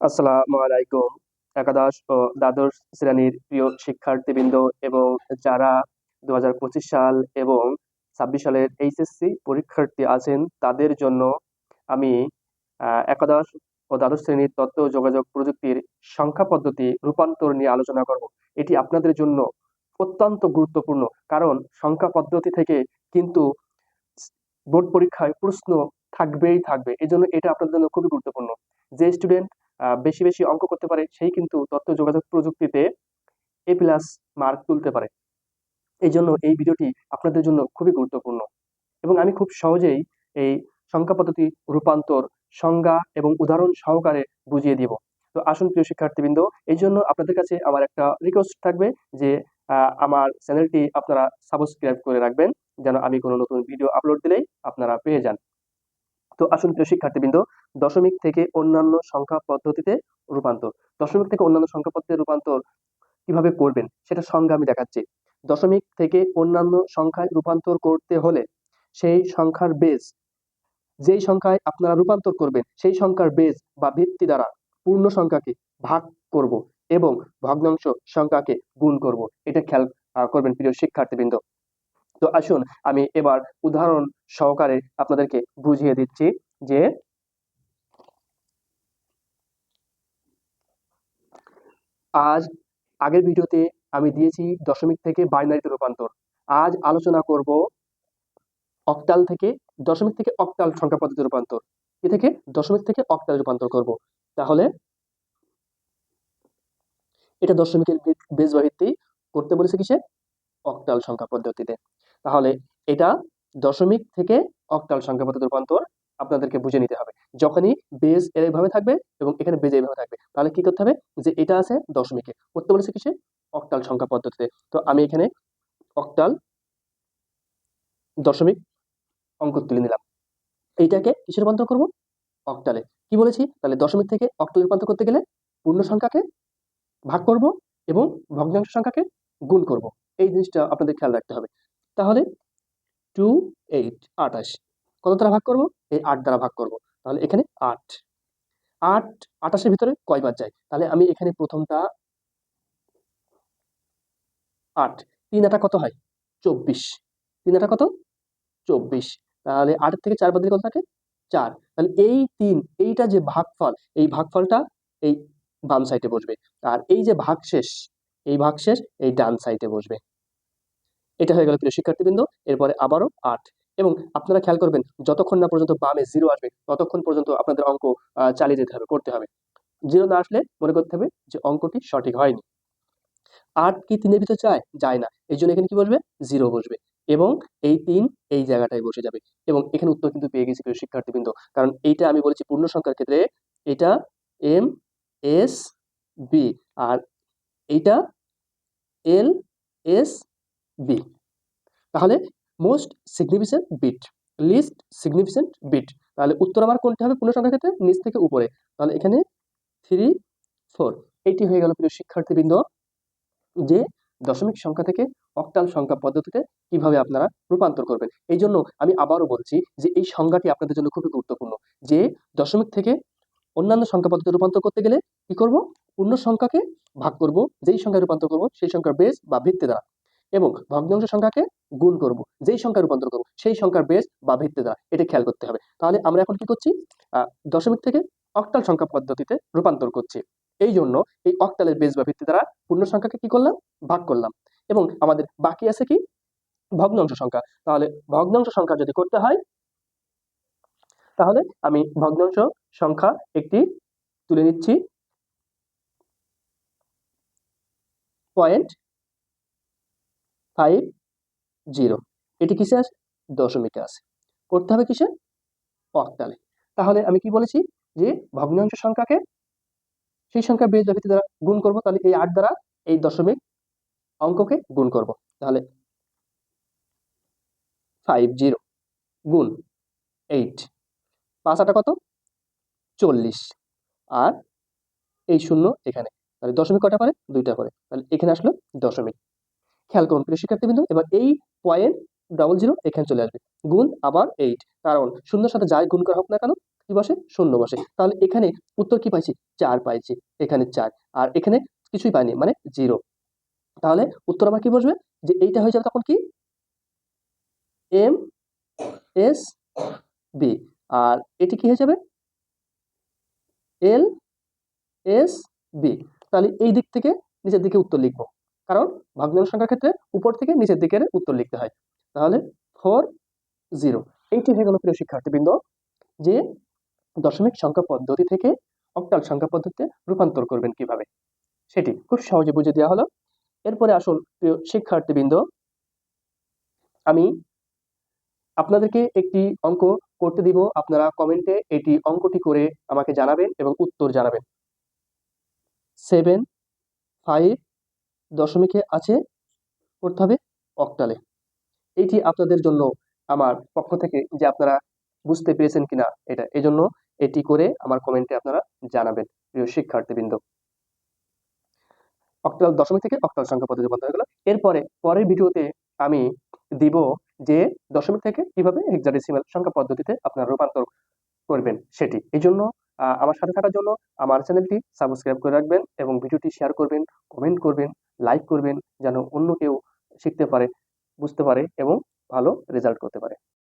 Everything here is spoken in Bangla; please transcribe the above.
আসসালামু আলাইকুম। একাদশ ও দ্বাদশ শ্রেণির প্রিয় শিক্ষার্থীবৃন্দ এবং যারা দু সাল এবং ছাব্বিশ সালের এইচএসসি পরীক্ষার্থী আছেন, তাদের জন্য আমি একাদশ ও দ্বাদশ শ্রেণির তথ্য যোগাযোগ প্রযুক্তির সংখ্যা পদ্ধতি রূপান্তর নিয়ে আলোচনা করব। এটি আপনাদের জন্য অত্যন্ত গুরুত্বপূর্ণ, কারণ সংখ্যা পদ্ধতি থেকে কিন্তু বোর্ড পরীক্ষায় প্রশ্ন থাকবেই থাকবে। এই জন্য এটা আপনাদের জন্য খুবই গুরুত্বপূর্ণ। যে স্টুডেন্ট বেশি বেশি অঙ্ক করতে পারে, সেই কিন্তু তথ্য যোগাযোগ প্রযুক্তিতে এ প্লাস মার্ক তুলতে পারে। এই জন্য এই ভিডিওটি আপনাদের জন্য খুবই গুরুত্বপূর্ণ এবং আমি খুব সহজেই এই সংখ্যা পদ্ধতি রূপান্তর, সংজ্ঞা এবং উদাহরণ সহকারে বুঝিয়ে দিব। তো আসুন প্রিয় শিক্ষার্থীবৃন্দ, এই জন্য আপনাদের কাছে আমার একটা রিকোয়েস্ট থাকবে যে আমার চ্যানেলটি আপনারা সাবস্ক্রাইব করে রাখবেন, যেন আমি কোনো নতুন ভিডিও আপলোড দিলেই আপনারা পেয়ে যান। তো আসুন প্রিয় শিক্ষার্থীবৃন্দ, দশমিক থেকে অন্যান্য সংখ্যা পদ্ধতিতে রূপান্তর। দশমিক থেকে অন্যান্য সংখ্যা পদ্ধতিতে রূপান্তর কীভাবে করবেন সেটা সংজ্ঞা আমি দেখাচ্ছি। দশমিক থেকে অন্যান্য সংখ্যায় রূপান্তর করতে হলে সেই সংখ্যার বেজ যেই সংখ্যায় আপনারা রূপান্তর করবেন সেই সংখ্যার বেজ বা ভিত্তি দ্বারা পূর্ণ সংখ্যাকে ভাগ করব এবং ভগ্নাংশ সংখ্যাকে গুণ করব। এটা খেয়াল করবেন প্রিয় শিক্ষার্থীবৃন্দ। তো আসুন আমি এবার উদাহরণ সহকারে আপনাদেরকে বুঝিয়ে দিচ্ছি যে আজ আগের ভিডিওতে আমি দিয়েছি দশমিক থেকে বাইনারিতে রূপান্তর। আজ আলোচনা করব অক্টাল থেকে দশমিক থেকে অক্টাল সংখ্যা পদ্ধতি রূপান্তর। কি থেকে দশমিক থেকে অক্টাল রূপান্তর করব। তাহলে এটা দশমিকের বেজ ভিত্তি করতে বলেছে কিসে? অক্টাল সংখ্যা পদ্ধতিতে। তাহলে এটা দশমিক থেকে অক্টাল সংখ্যা রূপান্তর আপনাদেরকে বুঝে নিতে হবে। যখনই বেজ এইভাবে থাকবে এবং এখানে বেজ এইভাবে থাকবে, তাহলে কি করতে হবে? যে এটা আছে দশমিকে। করতে বলেছে কিসে? অক্টাল সংখ্যা পদ্ধতিতে। তো আমি এখানে অক্টাল দশমিক অঙ্ক তুলে নিলাম। এইটাকে কিসে রূপান্তর করব? অক্টালে। কি বলেছি? তাহলে দশমিক থেকে অক্টালে রূপান্তর করতে গেলে পূর্ণ সংখ্যাকে ভাগ করব এবং ভগ্নাংশ সংখ্যাকে গুণ করব। এই জিনিসটা আপনাদের খেয়াল রাখতে হবে। তাহলে টু এইট আঠাশ। কত দ্বারা ভাগ করব? এই আট দ্বারা ভাগ করব। তাহলে এখানে আট। আট, আঠাশের ভিতরে কয়বার যায়? তাহলে আমি এখানে প্রথমটা আট। তিন আটা কত হয়? চব্বিশ। তিন আটা কত? চব্বিশ। তাহলে আট থেকে চার বাদ দিলে কত থাকে? চার। তাহলে এই তিন, এইটা যে ভাগফল, এই ভাগফলটা এই বাম সাইডে বসবে। আর এই যে ভাগশেষ, এই ভাগশেষ এই ডান সাইডে বসবে। এটা হয়ে গেল প্রিয় শিক্ষার্থীবৃন্দ, এরপরে আবারও আট। এবং আপনারা খেয়াল করবেন, যতক্ষণ না পর্যন্ত বামে জিরো আসবে, ততক্ষণ পর্যন্ত আপনাদের অঙ্ক চালিয়ে যেতে হবে, করতে হবে। জিরো না আসলে মনে করতে হবে যে অঙ্কটি সঠিক হয়নি। আট কি তিনের ভিতর চায়? যায় না। এই জন্য এখানে কি বসবে? জিরো বসবে। এবং এই তিন এই জায়গাটায় বসে যাবে। এবং এখানে উত্তর কিন্তু পেয়ে গেছি প্রিয় শিক্ষার্থীবৃন্দ। কারণ এইটা আমি বলেছি পূর্ণ সংখ্যার ক্ষেত্রে এটা এম, এস, বি। আর এইটা এল, এস বি তাহলে most significant bit least significant bit তাহলে উত্তর আমার কোনটি হবে পূর্ণ সংখ্যার ক্ষেত্রে? নিচ থেকে উপরে। তাহলে এখানে থ্রি ফোর এইটি হয়ে গেল প্রিয় শিক্ষার্থীবৃন্দ, যে দশমিক সংখ্যা থেকে অক্টাল সংখ্যা পদ্ধতিতে কীভাবে আপনারা রূপান্তর করবেন। এই জন্য আমি আবারও বলছি যে এই সংজ্ঞাটি আপনাদের জন্য খুবই গুরুত্বপূর্ণ, যে দশমিক থেকে অন্যান্য সংখ্যা পদ্ধতি রূপান্তর করতে গেলে কি করব? পূর্ণ সংখ্যাকে ভাগ করব, যেই সংখ্যায় রূপান্তর করব, সেই সংখ্যার বেস বা ভিত্তি দ্বারা। এবং ভগ্নাংশ সংখ্যাকে গুণ করব। যেই সংখ্যা রূপান্তর করব, সেই সংখ্যার বেস বা ভিত্তি দ্বারা এটা খেয়াল করতে হবে। তাহলে আমরা এখন কি করছি? দশমিক থেকে অক্টাল সংখ্যা পদ্ধতিতে রূপান্তর করছি। এই জন্য এই অক্টালের বেস বা ভিত্তি দ্বারা পূর্ণ সংখ্যাকে কি করলাম? ভাগ করলাম। এবং আমাদের বাকি আছে কি? ভগ্নাংশ সংখ্যা। তাহলে ভগ্নাংশ সংখ্যা যদি করতে হয়, তাহলে আমি ভগ্নাংশ সংখ্যা একটি তুলে নিচ্ছি। পয়েন্ট ফাইভ জিরো এটি কিসে আছে দশমিকে আছে করতে হবে কিসে? অক্টালে তাহলে আমি কি বলেছি? যে ভগ্নাংশ সংখ্যাকে সেই সংখ্যা বেজ বা ভিত্তি দ্বারা গুণ করব, তাহলে এই আট দ্বারা এই দশমিক অঙ্ককে গুণ করব। তাহলে ফাইভ জিরো গুণ এইট পাঁচ আটা কত? চল্লিশ। আর এই শূন্য এখানে। তাহলে দশমিক কটা করে দুইটা করে তাহলে এখানে আসলো দশমিক। খেয়াল করুন প্রিয় শিক্ষার্থীবৃন্দ, এবার এই পয়েন্ট ডবল জিরো এখানে চলে আসবে। গুণ আবার এইট কারণ শূন্যের সাথে যাই গুণ করা হোক না কেন, কি বসে? শূন্য বসে। তাহলে এখানে উত্তর কি পাইছি? চার পাইছি। এখানে চার। আর এখানে কিছুই পাইনি মানে জিরো তাহলে উত্তর আমার কি বসবে? যে এইটা হয়ে যাবে তখন কি? এম এস বি আর এটি কি হয়ে যাবে? এল এস বি তাহলে এই দিক থেকে নিচের দিকে উত্তর লিখব। কারণ ভগ্নাংশ সংখ্যার ক্ষেত্রে উপর থেকে নিচের দিকের উত্তর লিখতে হয়। তাহলে ফোর জিরো এইটি হয়ে গেল প্রিয় শিক্ষার্থীবৃন্দ, যে দশমিক সংখ্যা পদ্ধতি থেকে অক্টাল সংখ্যা পদ্ধতিতে রূপান্তর করবেন কীভাবে। সেটি খুব সহজে বুঝে দেওয়া হলো। এরপরে আসুন প্রিয় শিক্ষার্থীবৃন্দ, আমি আপনাদেরকে একটি অঙ্ক করতে দিব। আপনারা কমেন্টে এটি অঙ্কটি করে আমাকে জানাবেন এবং উত্তর জানাবেন। সেভেন ফাইভ দশমিকে আছে করতে হবে অক্টালে এটি আপনাদের জন্য আমার পক্ষ থেকে যে আপনারা বুঝতে পেরেছেন কিনা এটা, এজন্য এটি করে আমার কমেন্টে আপনারা জানাবেন, প্রিয় শিক্ষার্থীবৃন্দ। অক্টাল দশমিক থেকে অক্টাল সংখ্যা পদ্ধতি বন্ধ হয়ে গেল। এরপরে পরের ভিডিওতে আমি দিব যে দশমিক থেকে কীভাবে হেক্সাডেসিমাল সংখ্যা পদ্ধতিতে আপনারা রূপান্তর করবেন সেটি। এই জন্য আমার সাথে থাকার জন্য আমার চ্যানেলটি সাবস্ক্রাইব করে রাখবেন এবং ভিডিওটি শেয়ার করবেন কমেন্ট করবেন। লাইক করবেন যেন অন্য কেউ শিখতে পারে বুঝতে পারে এবং ভালো রেজাল্ট করতে পারে।